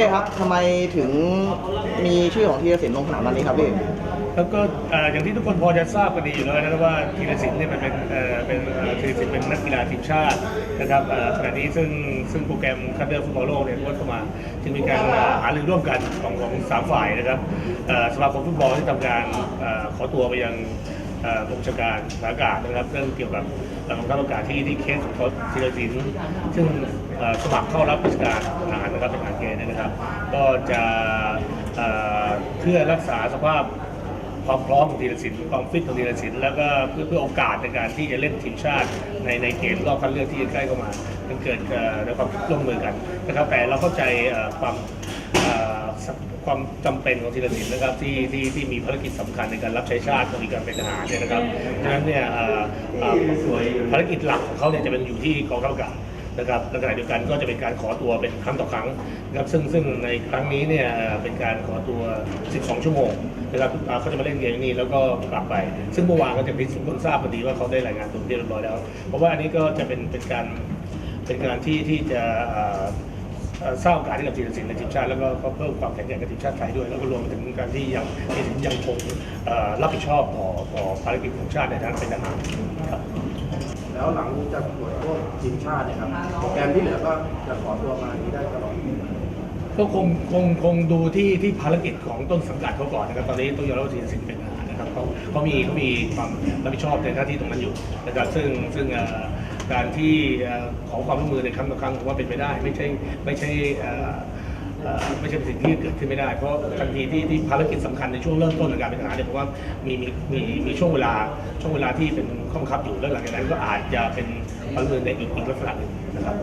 ป้ครับทำไมถึงมีชื่อของธีรศิลป์ลงสนามวันนี้ครับพี่แล้วก็อย่างที่ทุกคนพอจะทราบกันดีอยู่แล้วนะครับว่าธีรศิลป์เนี่ยมันเป็นเอ่อเป็นเอ่อธีรศิลป์เป็นนักกีฬาทีมชาตินะครับขณะนี้ซึ่งซึ่งโปรแกรมคัดเลือกฟุตบอลโลกเนี่ยก็เข้ามาจึงมีการหารือร่วมกันของของสามฝ่ายนะครับสมาคมฟุตบอลที่ทำการขอตัวไปยัง กรมราชการทหารอากาศนะครับเรื่องเกี่ยวกับเอ่อกองทัพอากาศที่ที่เคสของเขาธีรศิลป์ซึ่งสมัครเข้ารับราชการทหารนะครับเป็นทหารเกณฑ์นะครับ ก็จะเพื่อรักษาสภาพความพร้อมของธีรศิลป์ความฟิตของธีรศิลป์แล้วก็เพื่อเพื่อโอกาสในการที่จะเล่นทีมชาติในในเกมรอบคัดเลือกที่ใกล้เข้ามามันเกิดเอ่อในความร่วมมือกันนะครับแต่เราเข้าใจความ ความจำเป็นของธีรศิลป์นะครับที่ที่ที่มีภารกิจสำคัญในการรับใช้ชาติในการเป็นทหารเนี่ยนะครับดังนั้นเนี่ยเอ่อเอ่อภารกิจหลักของเขาเนี่ยจะเป็นอยู่ที่กองทัพอากาศนะครับและขณะเดียวกันก็จะเป็นการขอตัวเป็นครั้งต่อครั้งนะครับซึ่งซึ่งในครั้งนี้เนี่ยเอ่อเป็นการขอตัว 12 ชั่วโมงนะครับอ่าเขาจะมาเล่นเกมนี้แล้วก็กลับไป ซึ่งเมื่อวานก็จะพิสูจน์คนทราบพอดีว่าเขาได้รายงานตัวเรียบร้อยแล้ว เพราะว่าอันนี้ก็จะเป็นเป็นการ เป็นการที่ที่จะเอ่อ สร้างโอกาสให้กับทีมศิลป์ในทีมชาติแล้วก็เพิ่มความแข็งแกร่งกับทีมชาติไทยด้วย แล้วก็รวมไปถึงการที่ยังยังคงรับผิดชอบต่อต่อภารกิจของชาติในฐานเป็นทหารครับแล้วหลังจากตรวจพวกทีมชาติเนี่ยครับโปรแกรมที่เหลือก็จะขอตัวมาที่ได้ตลอดก็คงคงคงดูที่ที่ภารกิจของต้นสังกัดเขาก่อนนะครับตอนนี้ต้องยอมรับว่าทีมสิงห์เป็นทหารนะครับเขาเขามีเขามีความรับผิดชอบในหน้าที่ตรงนั้นอยู่นะครับซึ่งซึ่งเอ่อ การที่ขอความร่วมมือในครั้งต่อครั้งผมว่าเป็นไปได้ ไม่ใช่ไม่ใช่ไม่ใช่เป็นสิ่งที่เกิดขึ้นไม่ได้ เพราะทันทีที่ที่ภารกิจสำคัญในช่วงเริ่มต้นของการเป็นทหารเนี่ยผมว่ามีมีมีมีช่วงเวลาช่วงเวลาที่เป็นข้อบังคับอยู่แล้วหลังจากนั้นก็อาจจะเป็นความร่วมมือในอีกอีกลักษณะหนึ่งนะครับ